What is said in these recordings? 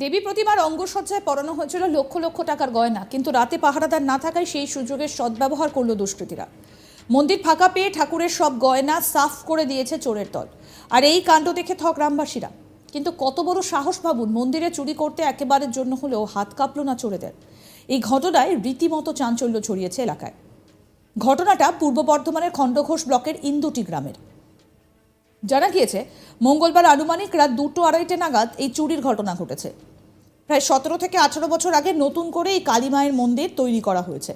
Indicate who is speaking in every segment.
Speaker 1: দেবী প্রতিমার অঙ্গসজ্জায় পরানো হয়েছিল লক্ষ লক্ষ টাকার গয়না, কিন্তু রাতে পাহারাদার না থাকায় সেই সুযোগের সদ্ব্যবহার করল দুষ্কৃতীরা। মন্দির ফাঁকা পেয়ে ঠাকুরের সব গয়না সাফ করে দিয়েছে চোরের দল। আর এই কাণ্ড দেখে থক গ্রামবাসীরা। কিন্তু কত বড় সাহস ভাবুন, মন্দিরে চুরি করতে একেবারের জন্য হলেও হাত কাঁপল না চোরেদের। এই ঘটনায় রীতিমতো চাঞ্চল্য ছড়িয়েছে এলাকায়। ঘটনাটা পূর্ব বর্ধমানের খণ্ডঘোষ ব্লকের ইন্দুটি গ্রামের। জানা গিয়েছে, মঙ্গলবার আনুমানিক রাত দুটো আড়াইটে নাগাদ এই চুরির ঘটনা ঘটেছে। প্রায় সতেরো থেকে আঠারো বছর আগে নতুন করে এই কালী মায়ের মন্দির তৈরি করা হয়েছে।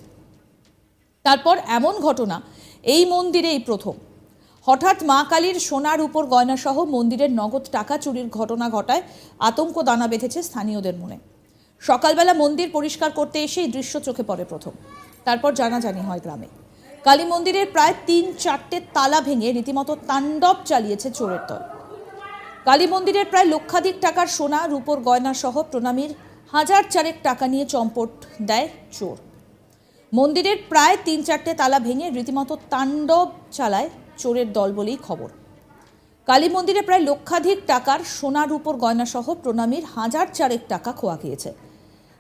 Speaker 1: তারপর এমন ঘটনা, এই মন্দিরেই প্রথম। হঠাৎ মা কালীর সোনার উপর গয়নাসহ মন্দিরের নগদ টাকা চুরির ঘটনা ঘটায়, আতঙ্ক দানা বেঁধেছে স্থানীয়দের মনে। সকালবেলা মন্দির পরিষ্কার করতে এসে এই দৃশ্য চোখে পড়ে প্রথম। তারপর জানাজানি হয় গ্রামে। কালী মন্দিরের প্রায় তিন চারটে তালা ভেঙে রীতিমতো তাণ্ডব চালিয়েছে চোরের দল। কালী মন্দিরের প্রায় লক্ষাধিক টাকার সোনা, রূপোর গয়না সহ প্রণামীর হাজার চারেক টাকা নিয়ে চম্পট দেয় চোর। মন্দিরের প্রায় তিন চারটে তালা ভেঙে রীতিমতো তাণ্ডব চালায় চোরের দল বলেই খবর। কালী মন্দিরে প্রায় লক্ষাধিক টাকার সোনা উপর গয়না সহ প্রণামীর হাজার চারেক টাকা খোয়া গিয়েছে।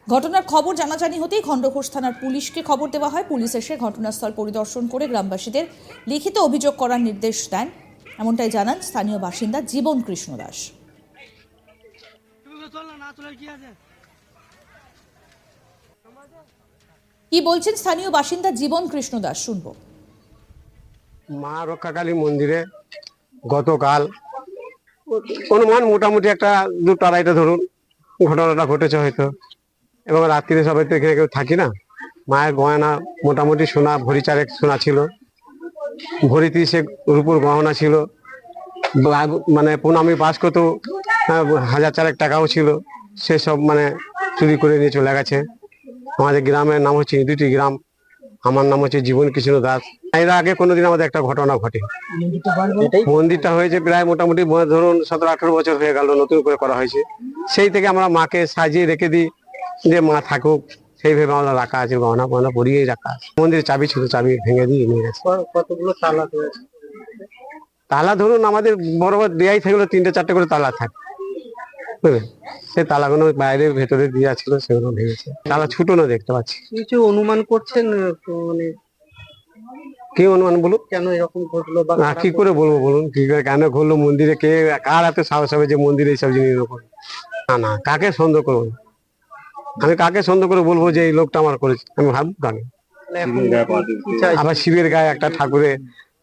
Speaker 1: ঘটনার খবর জানাজানি হতেই খণ্ডঘোষ থানার পুলিশকে খবর দেওয়া হয়। পুলিশ এসে ঘটনাস্থল পরিদর্শন করে গ্রামবাসীদের লিখিত অভিযোগ করার নির্দেশ দেন। এমনটাই জানান স্থানীয় বাসিন্দা জীবন কৃষ্ণ দাস।
Speaker 2: কি
Speaker 1: বলছেন স্থানীয় বাসিন্দা জীবন কৃষ্ণ দাস? শুনব।
Speaker 3: মা রক্ষাকালী মন্দিরে গতকাল অনুমান মোটামুটি একটা দুটো আড়াইটা ধরুন ঘটনাটা ঘটেছে হয়তো। এবং রাত্রিরে সবাই তো এখানে কেউ থাকি না। মায়ের গয়না মোটামুটি সোনা ভরি চারেক সোনা ছিল। ভরি সে রূপুর গহনা ছিল। মানে প্রণামী পাস করতেও হাজার চারেক টাকাও ছিল। সেসব মানে চুরি করে নিয়ে চলে গেছে। আমাদের গ্রামের নাম হচ্ছে দুটি গ্রাম। আমার নাম হচ্ছে জীবন কৃষ্ণ দাস। এর আগে কোনোদিন আমাদের একটা ঘটনা ঘটে। মন্দিরটা হয়েছে প্রায় মোটামুটি ধরুন সতেরো, আঠেরো বছর হয়ে গেল নতুন করে করা হয়েছে। সেই থেকে আমরা মাকে সাজিয়ে রেখে দিই যে মা থাকুক। সেইভাবে আমরা রাখা আছে গহনা গহনা পরিয়েই রাখা আছে। মন্দিরের চাবি ছিল চাবি ভেঙে দিয়ে নিয়ে গেছে।
Speaker 2: কতগুলো তালা
Speaker 3: তালা ধরুন আমাদের বড় বড় দেয়াই থাকলে তিনটে চারটে করে তালা থাকে। বুঝলেন সেই তালাগুলো বাইরে ভেতরে দেওয়া ছিল সেগুলো ভেঙেছে। তালা ছুটো না দেখতে পাচ্ছি।
Speaker 2: কিছু অনুমান করছেন মানে
Speaker 3: কি অনুমান বলুন?
Speaker 2: কেন এরকম ঘটলো বা
Speaker 3: না কি করে বলব বলুন? কি করে কেন ঘুরলো মন্দিরে? কে কার হাতে সাহস হবে যে মন্দিরে এইসব জিনিস না না কাকে সন্দেহ করব? আমি কাকে সন্দেহ করে বলব যে এই লোকটা আমার করেছে? আমি ভাববো কেন
Speaker 2: মানে
Speaker 3: আবার শিবের গায়ে একটা ঠাকুরে।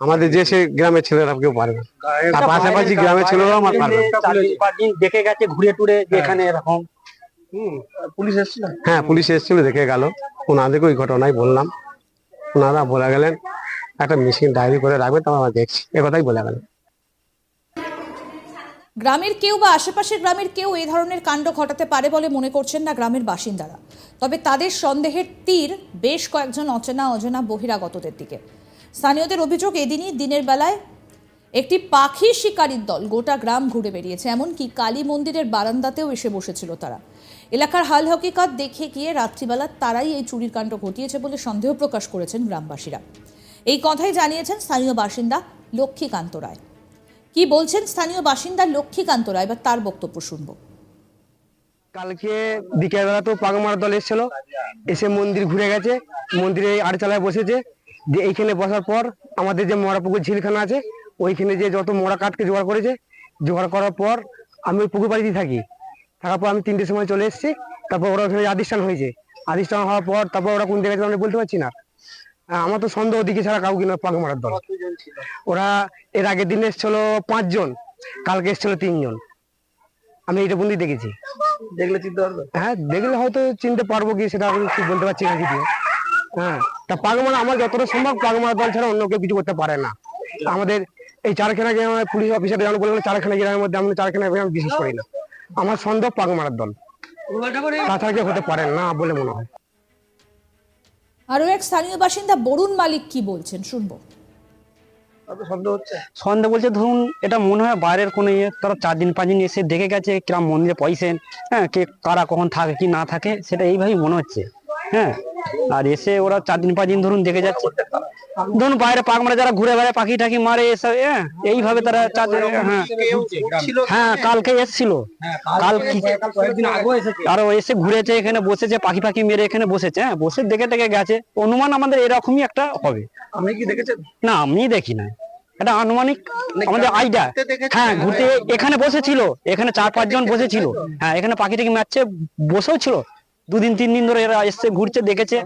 Speaker 3: আমাদের যে সে গ্রামের ছেলেরা কেউ পারে না। আর পাশাপাশি গ্রামের ছেলেরাও আমার পারবে
Speaker 2: দেখে গেছে ঘুরে টুরে যে এখানে এরকম। পুলিশ এসেছিল?
Speaker 3: হ্যাঁ পুলিশ এসেছিল দেখে গেল। ওনাদেরকে ওই ঘটনাই বললাম। ওনারা বলে গেলেন একটা মেশিন ডায়েরি করে রাখবে তো আমরা দেখছি। এ কথাই বলে গেলেন।
Speaker 1: গ্রামের কেউ বা আশেপাশের গ্রামের কেউ এই ধরনের কাণ্ড ঘটাতে পারে বলে মনে করছেন না গ্রামের বাসিন্দারা। তবে তাদের সন্দেহের তীর বেশ কয়েকজন অচেনা অজানা বহিরাগতদের দিকে। স্থানীয়দের অভিযোগ এদিনই দিনের বেলায় একটি পাখি শিকারীর দল গোটা গ্রাম ঘুরে বেরিয়েছে এমনকি কালী মন্দিরের বারান্দাতেও এসে বসেছিল তারা। এলাকার হাল হকিকত দেখে গিয়ে রাত্রিবেলা তারাই এই চুরির কাণ্ড ঘটিয়েছে বলে সন্দেহ প্রকাশ করেছেন গ্রামবাসীরা। এই কথাই জানিয়েছেন স্থানীয় বাসিন্দা লক্ষ্মীকান্ত রায়। কি বলছেন স্থানীয় বাসিন্দা লক্ষ্মীকান্ত রায় এবার তার বক্তব্য শুনব।
Speaker 4: কালকে বিকেল বেলা তো পাগমার দল এসেছিল। এসে মন্দির ঘুরে গেছে। মন্দিরে আড়চালায় বসেছে। যে এইখানে বসার পর আমাদের যে মরা পুকুর ঝিলখানা আছে, ওইখানে যে যত মরা কাঠকে জোগাড় করেছে, জোগাড় করার পর আমি ওই পুকুর বাড়িতেই থাকি। থাকার পর আমি তিনটের সময় চলে এসেছি। তারপর ওরা ওখানে আদিষ্ঠান হয়েছে। আদিষ্ঠান হওয়ার পর তারপর ওরা কোন জায়গায় আমি বলতে পারছি না। আমার তো সন্দেহ দিকে ছাড়া কাউকে না পাগমারার দল।
Speaker 2: কতজন
Speaker 4: ওরা এর আগের দিন এসেছিল পাঁচজন কালকে এসেছিল তিনজন। আমি এটা বন্ধুই দেখেছি।
Speaker 2: দেখলে চিনতে পারবে?
Speaker 4: হ্যাঁ দেখলে হয়তো চিনতে পারব কি সেটা আমি ঠিক বলতে পারছি না যদিও হ্যাঁ তা পাগমারা আমার যতটা সম্ভব পাগমারা দল ছাড়া অন্য কেউ কিছু করতে পারে না। আমাদের এই চারখানা গ্রামের পুলিশ অফিসার যেমন বললেন চারখানা গ্রামের মধ্যে আমি চারখানা গ্রাম আমি বিশ্বাস করি না। আমার সন্দেহ পাগমারার দল। তাছাড়া কেউ হতে পারে না বলে মনে হয়।
Speaker 1: আরও এক স্থানীয় বাসিন্দা বরুণ মালিক কি বলছেন? শুনব।
Speaker 2: সন্দেহ
Speaker 5: বলছে ধরুন এটা মনে হয় বাইরের কোনো ইয়ে তারা চার দিন পাঁচ দিন এসে দেখে গেছে কিরম মন্দিরে পয়সেন হ্যাঁ কে কারা কখন থাকে কি না থাকে সেটা এইভাবেই মনে হচ্ছে হ্যাঁ। আর এসে ওরা চার দিন পাঁচ দিন ধরুন দেখে যাচ্ছে। ধরুন বাইরে পাক মারে যারা ঘুরে বেড়ায় পাখি টাকি মারে এসব হ্যাঁ, এইভাবে তারা হ্যাঁ হ্যাঁ কালকে এসছিল কাল আরও এসে ঘুরেছে এখানে বসেছে পাখি পাখি মেরে এখানে বসেছে হ্যাঁ বসে দেখে দেখে গেছে অনুমান আমাদের এরকমই একটা হবে
Speaker 2: আপনি কি দেখেছেন
Speaker 5: না আমি দেখি না এটা আনুমানিক আমাদের আইডিয়া হ্যাঁ ঘুরতে এখানে বসেছিল এখানে চার পাঁচজন বসেছিল হ্যাঁ এখানে পাখি টাকি মারছে বসেও ছিল দুদিন তিন দিন ধরে এরা এসছে ঘুরছে দেখেছে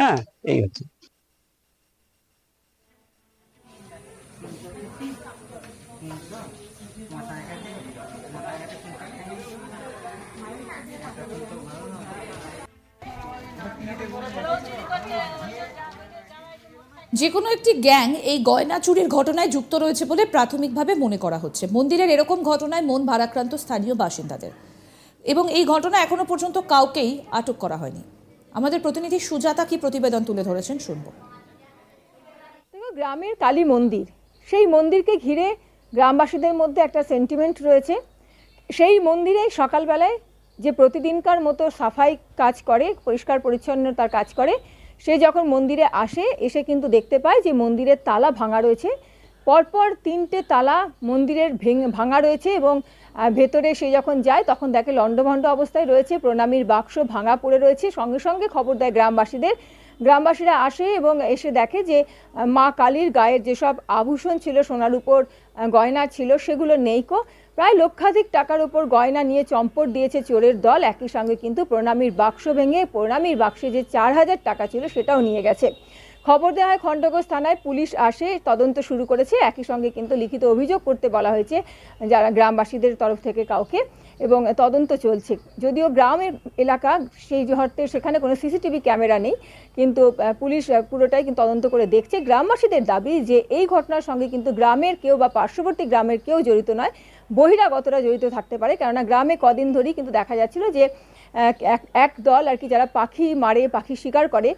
Speaker 5: হ্যাঁ এই হচ্ছে
Speaker 1: যে কোনো একটি গ্যাং এই গয়না চুরির ঘটনায় যুক্ত রয়েছে বলে প্রাথমিকভাবে মনে করা হচ্ছে। মন্দিরের এরকম ঘটনায় মন ভারাক্রান্ত স্থানীয় বাসিন্দাদের। এবং এই ঘটনা এখনও পর্যন্ত কাউকেই আটক করা হয়নি। আমাদের প্রতিনিধি সুজাতা কি প্রতিবেদন তুলে ধরেছেন শুনব।
Speaker 6: গ্রামের কালী মন্দির। সেই মন্দিরকে ঘিরে গ্রামবাসীদের মধ্যে একটা সেন্টিমেন্ট রয়েছে। সেই মন্দিরে সকালবেলায় যে প্রতিদিনকার মতো সাফাই কাজ করে, পরিষ্কার পরিচ্ছন্নতার কাজ করে, সে যখন মন্দিরে আসে, এসে কিন্তু দেখতে পায় যে মন্দিরের তালা ভাঙা রয়েছে। পরপর তিনটে তালা মন্দিরের ভেঙে রয়েছে এবং ভেতরে সে যখন যায়, তখন দেখে লণ্ডভণ্ড অবস্থায় রয়েছে, প্রণামীর বাক্স ভাঙা পড়ে রয়েছে। সঙ্গে সঙ্গে খবর দেয় গ্রামবাসীদের। গ্রামবাসীরা আসে এবং এসে দেখে যে মা কালীর গায়ের যেসব আভূষণ ছিল, সোনার উপর গয়না ছিল, সেগুলো নেইকো। প্রায় লক্ষাধিক টাকার উপর গয়না নিয়ে চম্পট দিয়েছে চোরের দল। একই সঙ্গে কিন্তু প্রণামীর বাক্স ভেঙে প্রণামীর বাক্সে যে চার হাজার টাকা ছিল সেটাও নিয়ে গেছে। খবর দেওয়া হয়, খণ্ডঘোষ থানায় পুলিশ আসে, তদন্ত শুরু করেছে। একই সঙ্গে কিন্তু লিখিত অভিযোগ করতে বলা হয়েছে যারা গ্রামবাসীদের তরফ থেকে কাউকে এবং তদন্ত চলছে। যদিও গ্রামের এলাকা সেই মুহূর্তে সেখানে কোনো সিসিটিভি ক্যামেরা নেই, কিন্তু পুলিশ পুরোটাই কিন্তু তদন্ত করে দেখছে। গ্রামবাসীদের দাবি যে এই ঘটনার সঙ্গে কিন্তু গ্রামের কেউ বা পার্শ্ববর্তী গ্রামের কেউ জড়িত নয়। বহিরাগতরা জড়িত থাকতে পারে, কেননা গ্রামে কদিন ধরেই কিন্তু দেখা যাচ্ছিল যে, এক- দল আর কি যারা পাখি মারে, পাখি শিকার করে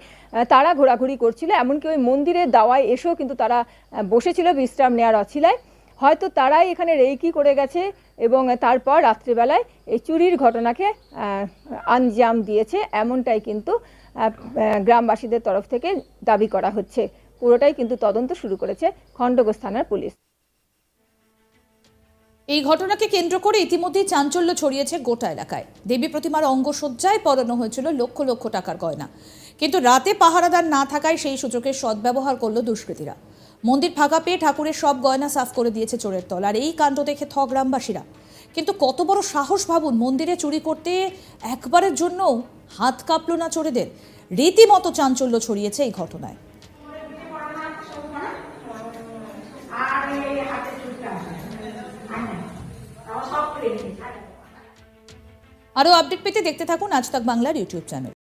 Speaker 6: তারা ঘোরাঘুরি করছিল। এমনকি ওই মন্দিরের দাওয়ায় এসেও কিন্তু তারা বসেছিল বিশ্রাম নেওয়ার অছিলায়। হয়তো তারাই এখানে রেইকি করে গেছে এবং তারপর রাত্রিবেলায় এই চুরির ঘটনাকে আঞ্জাম দিয়েছে। এমনটাই কিন্তু গ্রামবাসীদের তরফ থেকে দাবি করা হচ্ছে। পুরোটাই কিন্তু তদন্ত শুরু করেছে খণ্ডঘোষ থানার পুলিশ।
Speaker 1: এই ঘটনাকে কেন্দ্র করে ইতিমধ্যেই চাঞ্চল্য ছড়িয়েছে গোটা এলাকায়। দেবী প্রতিমার অঙ্গসজ্জায় পরানো হয়েছিল লক্ষ লক্ষ টাকার গয়না। কিন্তু রাতে পাহারাদার না থাকায় সেই সুযোগের সদ্ব্যবহার করল দুষ্কৃতীরা। মন্দির ফাঁকা পেয়ে ঠাকুরের সব গয়না সাফ করে দিয়েছে চোরের তল আর এই কাণ্ড দেখে থ গ্রামবাসীরা। কিন্তু কত বড় সাহস ভাবুন, মন্দিরে চুরি করতে একবারের জন্য হাত কাঁপল না চোরেদের। রীতিমতো চাঞ্চল্য ছড়িয়েছে এই ঘটনায়। আরও আপডেট পেতে দেখতে থাকুন আজ তাক বাংলার ইউটিউব চ্যানেল।